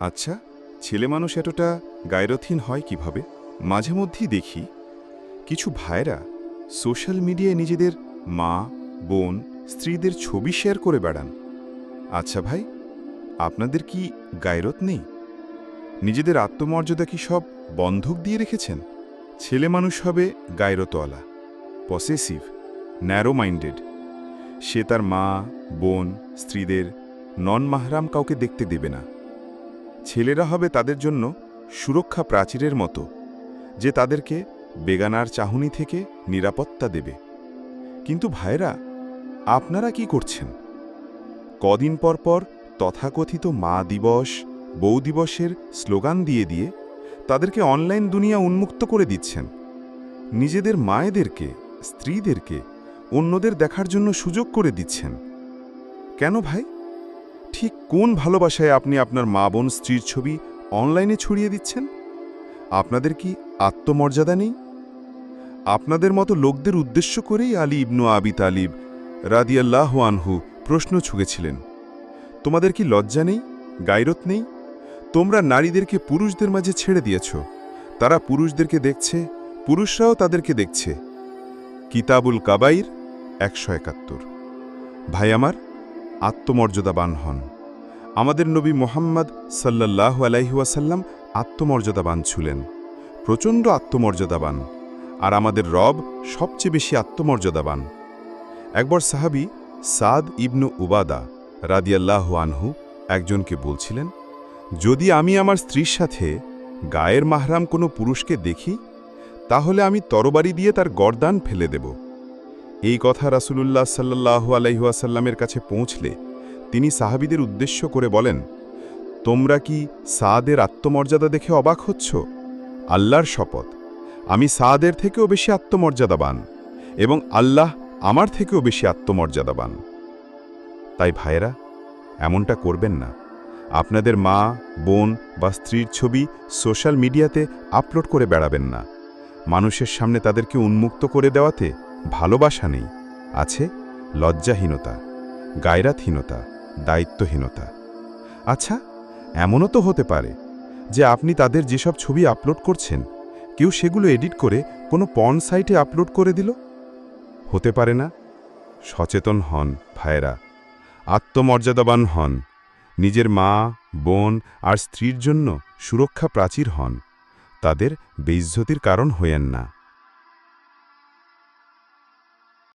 আচ্ছা ছেলে মানুষ এতটা গায়রথহীন হয় কীভাবে? মাঝে মধ্যেই দেখি কিছু ভাইরা সোশ্যাল মিডিয়ায় নিজেদের মা, বোন, স্ত্রীদের ছবি শেয়ার করে বেড়ান। আচ্ছা ভাই, আপনাদের কি গায়রত নেই? নিজেদের আত্মমর্যাদা কি সব বন্ধক দিয়ে রেখেছেন? ছেলে মানুষ হবে গায়রতওয়ালা পসেসিভ ন্যারো মাইন্ডেড সে তার মা, বোন, স্ত্রীদের নন মাহরাম কাউকে দেখতে দেবে না। ছেলেরা হবে তাদের জন্য সুরক্ষা প্রাচীরের মতো, যে তাদেরকে বেগানার চাহনি থেকে নিরাপত্তা দেবে। কিন্তু ভাইরা আপনারা কি করছেন? কদিন পর পর তথাকথিত মা দিবস, বউ দিবসের স্লোগান দিয়ে দিয়ে তাদেরকে অনলাইন দুনিয়া উন্মুক্ত করে দিচ্ছেন। নিজেদের মায়েদেরকে, স্ত্রীদেরকে অন্যদের দেখার জন্য সুযোগ করে দিচ্ছেন। কেন ভাই? ঠিক কোন ভালোবাসায় আপনি আপনার মা বোন, স্ত্রীর ছবি অনলাইনে ছড়িয়ে দিচ্ছেন? আপনাদের কি আত্মমর্যাদা নেই? আপনাদের মতো লোকদের উদ্দেশ্য করেই আলী ইবনু আবি তালিব রাদিয়াল্লাহ আনহু প্রশ্ন ছুঁড়েছিলেন। তোমাদের কি লজ্জা নেই? গায়রত নেই? তোমরা নারীদেরকে পুরুষদের মাঝে ছেড়ে দিয়েছ। তারা পুরুষদেরকে দেখছে, পুরুষরাও তাদেরকে দেখছে। কিতাবুল কাবাইর একশো একাত্তর। ভাই আমার, আত্মমর্যাদাবান হন। আমাদের নবী মোহাম্মদ সাল্লাহ আলাইহুয়াসাল্লাম আত্মমর্যাদাবান ছিলেন, প্রচণ্ড আত্মমর্যাদাবান, আর আমাদের রব সবচেয়ে বেশি আত্মমর্যাদাবান। একবার সাহাবি সাদ ইবনু উবাদা রাদিয়াল্লাহ আনহু একজনকে বলছিলেন, যদি আমি আমার স্ত্রীর সাথে গায়ের মাহরাম কোনো পুরুষকে দেখি, তাহলে আমি তরবারি দিয়ে তার গরদান ফেলে দেব। এই কথা রাসূলুল্লাহ সাল্লাহ আলাইহুয়াসাল্লামের কাছে পৌঁছলে তিনি সাহাবিদের উদ্দেশ্য করে বলেন, তোমরা কি সাদের আত্মমর্যাদা দেখে অবাক হচ্ছ? আল্লাহর শপথ। আমি সাদের থেকেও বেশি আত্মমর্যাদাবান এবং আল্লাহ আমার থেকেও বেশি আত্মমর্যাদাবান। তাই ভাইয়েরা, এমনটা করবেন না। আপনাদের মা, বোন বা স্ত্রীর ছবি সোশ্যাল মিডিয়াতে আপলোড করে বেড়াবেন না। মানুষের সামনে তাদেরকে উন্মুক্ত করে দেওয়াতে ভালোবাসা নেই। আছে লজ্জাহীনতা, গায়রাতহীনতা দায়িত্বহীনতা। আচ্ছা এমনও তো হতে পারে যে আপনি তাদের যেসব ছবি আপলোড করছেন, কেউ সেগুলো এডিট করে কোনো পর্ন সাইটে আপলোড করে দিল? হতে পারে না। সচেতন হন ভাইয়েরা। আত্মমর্যাদাবান হন। নিজের মা, বোন আর স্ত্রীর জন্য সুরক্ষা প্রাচীর হন। তাদের বেইজ্জতির কারণ হইয়েন না।